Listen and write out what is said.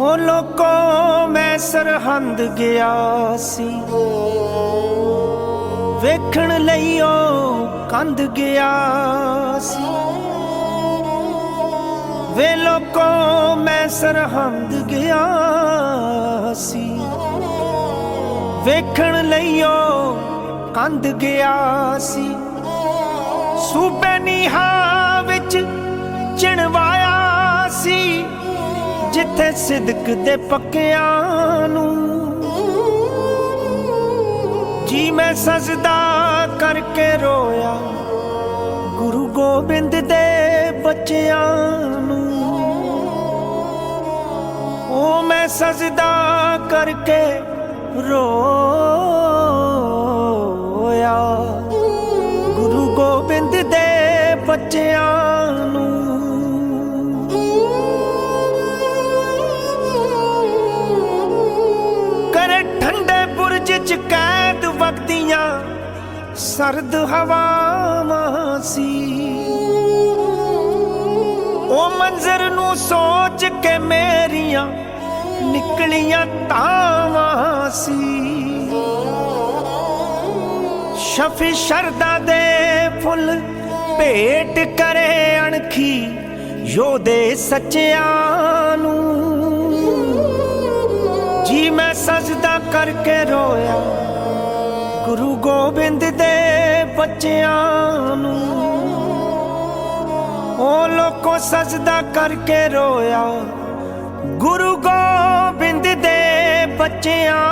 ਉਹ ਲੋਕੋ ਮੈਂ ਸਰਹੰਦ ਗਿਆ ਸੀ। ਵੇਖਣ ਲਈ ਉਹ ਕੰਧ ਗਿਆ ਸੀ। ਵੇ ਲੋਕੋ ਮੈਂ ਸਰਹੰਦ ਗਿਆ ਸੀ। ਵੇਖਣ ਲਈ ਉਹ ਕੰਧ ਗਿਆ ਸੀ। ਸੂਬੇ ਨੀਹਾਂ ਜਿੱਥੇ ਸਿਦਕ ਦੇ ਪੱਕਿਆਂ ਨੂੰ ਜੀ ਮੈਂ ਸਜਦਾ ਕਰਕੇ ਰੋਇਆ ਗੁਰੂ ਗੋਬਿੰਦ ਦੇ ਬੱਚਿਆਂ ਨੂੰ। ਉਹ ਮੈਂ ਸਜਦਾ ਕਰਕੇ ਰੋਇਆ ਗੁਰੂ ਗੋਬਿੰਦ ਦੇ ਬੱਚਿਆਂ ਸਰਦ ਹਵਾਵਾਂ ਸੀ। ਉਹ ਮੰਜ਼ਰ ਨੂੰ ਸੋਚ ਕੇ ਮੇਰੀਆਂ ਨਿਕਲੀਆਂ ਤਾਵਾਂ ਸੀ। ਸ਼ਫੀ ਸ਼ਰਦਾ ਦੇ ਫੁੱਲ ਭੇਟ ਕਰੇ ਅਣਖੀ, ਯੋਧੇ ਸੱਚਿਆਂ ਨੂੰ। ਜੀ ਮੈਂ ਸਜਦਾ ਕਰਕੇ ਰੋਇਆ। ਗੁਰੂ ਗੋਬਿੰਦ ਦੇ ਬੱਚਿਆਂ ਨੂੰ। ਉਹ ਲੋਕੋ ਸਜਦਾ ਕਰਕੇ ਰੋਇਆ। ਗੁਰੂ ਗੋਬਿੰਦ ਦੇ ਬੱਚਿਆਂ